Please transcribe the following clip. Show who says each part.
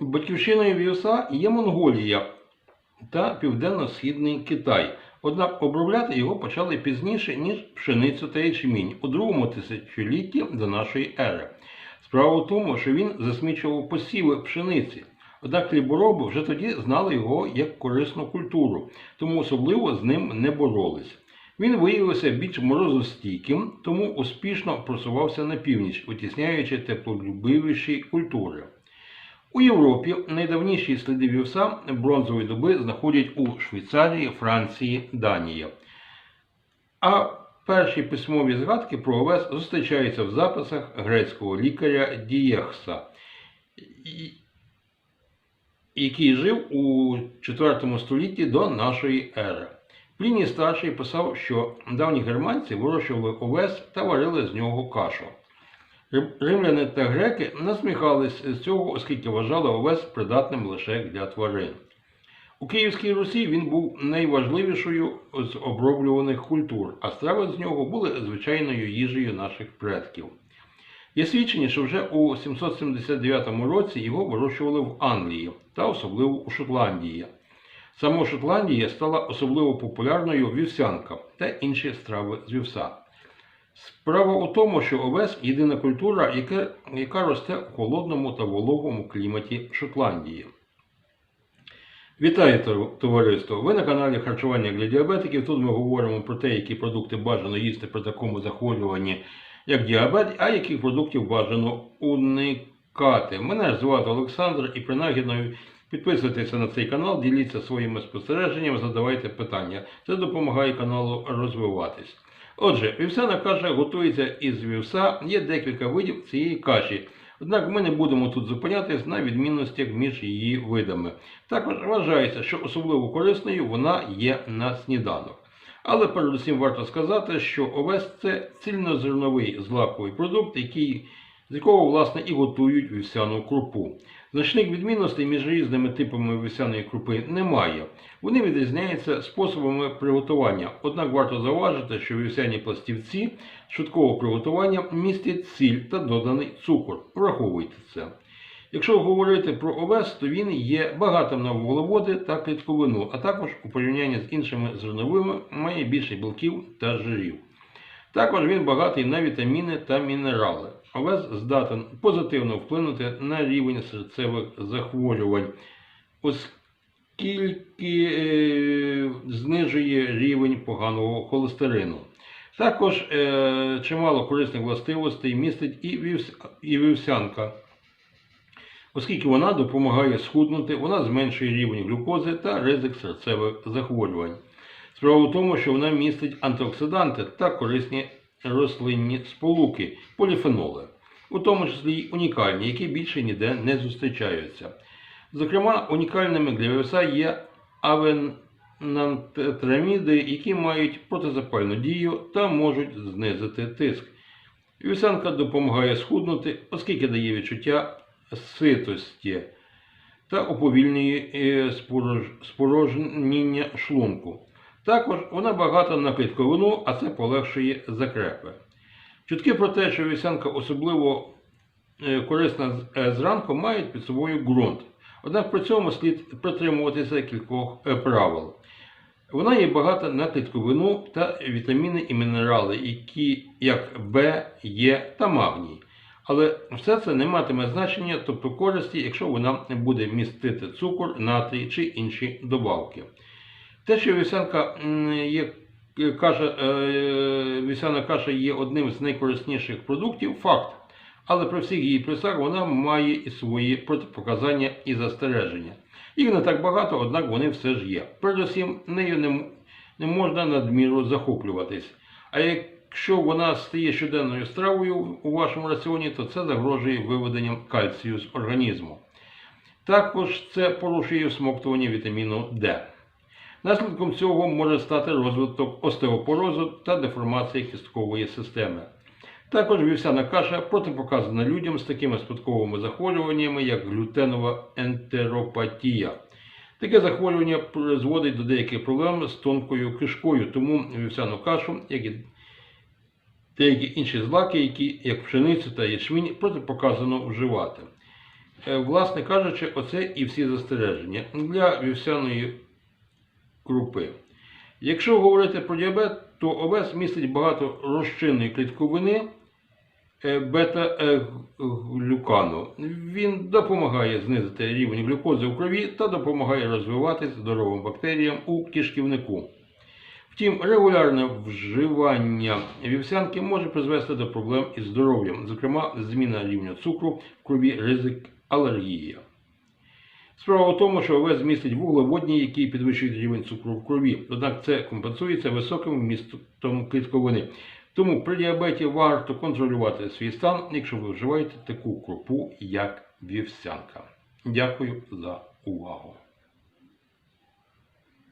Speaker 1: Батьківщиною вівса є Монголія та Південно-Східний Китай. Однак обробляти його почали пізніше, ніж пшеницю та ячмінь у другому тисячолітті до нашої ери. Справа в тому, що він засмічував посіви пшениці. Однак хлібороби вже тоді знали його як корисну культуру, тому особливо з ним не боролись. Він виявився більш морозостійким, тому успішно просувався на північ, витісняючи теплолюбивіші культури. У Європі найдавніші сліди вівса бронзової доби знаходять у Швейцарії, Франції, Данії. А перші письмові згадки про овес зустрічаються в записах грецького лікаря Дієхса, який жив у IV столітті до нашої ери. Пліній старший писав, що давні германці вирощували овес та варили з нього кашу. Рим- Римляни та греки насміхались з цього, оскільки вважали овес придатним лише для тварин. У Київській Русі він був найважливішою з оброблюваних культур, а страви з нього були звичайною їжею наших предків. Є свідчення, що вже у 779 році його вирощували в Англії та особливо у Шотландії. Саме у Шотландії стала особливо популярною вівсянка та інші страви з вівса. Справа у тому, що овес єдина культура, яка, яка росте у холодному та вологому кліматі Шотландії. Вітаю товариство! Ви на каналі Харчування для діабетиків. Тут ми говоримо про те, які продукти бажано їсти при такому захворюванні, як діабет, а яких продуктів бажано уникати. Мене звати Олександр і принагідно підписуйтесь на цей канал, діліться своїми спостереженнями, задавайте питання. Це допомагає каналу розвиватись. Отже, вівсяна каша готується із вівса, є декілька видів цієї каші. Однак ми не будемо тут зупинятись на відмінностях між її видами. Також вважається, що особливо корисною вона є на сніданок. Але передусім варто сказати, що овес це цільнозерновий злаковий продукт, який, з якого власне і готують вівсяну крупу. Значних відмінностей між різними типами вівсяної крупи немає. Вони відрізняються способами приготування. Однак варто зауважити, що вівсяні пластівці швидкого приготування містять сіль та доданий цукор. Враховуйте це. Якщо говорити про овес, то він є багатим на вуглеводи та клітковину, а також у порівнянні з іншими зерновими має більше білків та жирів. Також він багатий на вітаміни та мінерали. Овес здатен позитивно вплинути на рівень серцевих захворювань, оскільки е, знижує рівень поганого холестерину. Також е, чимало корисних властивостей містить і, вівс, і вівсянка, оскільки вона допомагає схуднути, вона зменшує рівень глюкози та ризик серцевих захворювань. Справа в тому, що вона містить антиоксиданти та корисні рослинні сполуки, поліфеноли, у тому числі й унікальні, які більше ніде не зустрічаються. Зокрема, унікальними для вівса є авенантетраміди, які мають протизапальну дію та можуть знизити тиск. Вівсянка допомагає схуднути, оскільки дає відчуття ситості та уповільнює е, спорож- спорожніння шлунку. Також вона багата на клітковину, а це полегшує закрепи. Чутки про те, що вівсянка особливо е, корисна е, зранку, мають під собою ґрунт. Однак при цьому слід притримуватися кількох е, правил. Вона є багата на клітковину та вітаміни і мінерали, які як В, Е та магній. Але все це не матиме значення, тобто користі, якщо вона буде містити цукор, натрій чи інші добавки. Те, що вівсянка є е, каша, е, вівсяна каша є одним з найкорисніших продуктів, факт. Але при всіх її плюсах вона має і свої протипоказання і застереження. Їх не так багато, однак вони все ж є. Передусім, нею не, можна надміру захоплюватись. А якщо вона стає щоденною стравою у вашому раціоні, то це загрожує виведенням кальцію з організму. Також це порушує всмоктування вітаміну Д. Наслідком цього може стати розвиток остеопорозу та деформація кісткової системи. Також вівсяна каша протипоказана людям з такими спадковими захворюваннями, як глютенова ентеропатія. Таке захворювання призводить до деяких проблем з тонкою кишкою, тому вівсяну кашу, як і деякі інші злаки, які, як пшеницю та ячмінь, протипоказано вживати. Е, Власне кажучи, оце і всі застереження для вівсяної крупи. Якщо говорити про діабет, то овес містить багато розчинної клітковини е, бета-глюкану. Він допомагає знизити рівень глюкози у крові та допомагає розвиватися здоровим бактеріям у кишківнику. Втім, регулярне вживання вівсянки може призвести до проблем із здоров'ям, зокрема, зміна рівня цукру в крові, ризик алергії. Справа в тому, що овес містить вуглеводні, які підвищують рівень цукру в крові. Однак це компенсується високим вмістом клітковини. Тому при діабеті варто контролювати свій стан, якщо ви вживаєте таку крупу, як вівсянка. Дякую за увагу.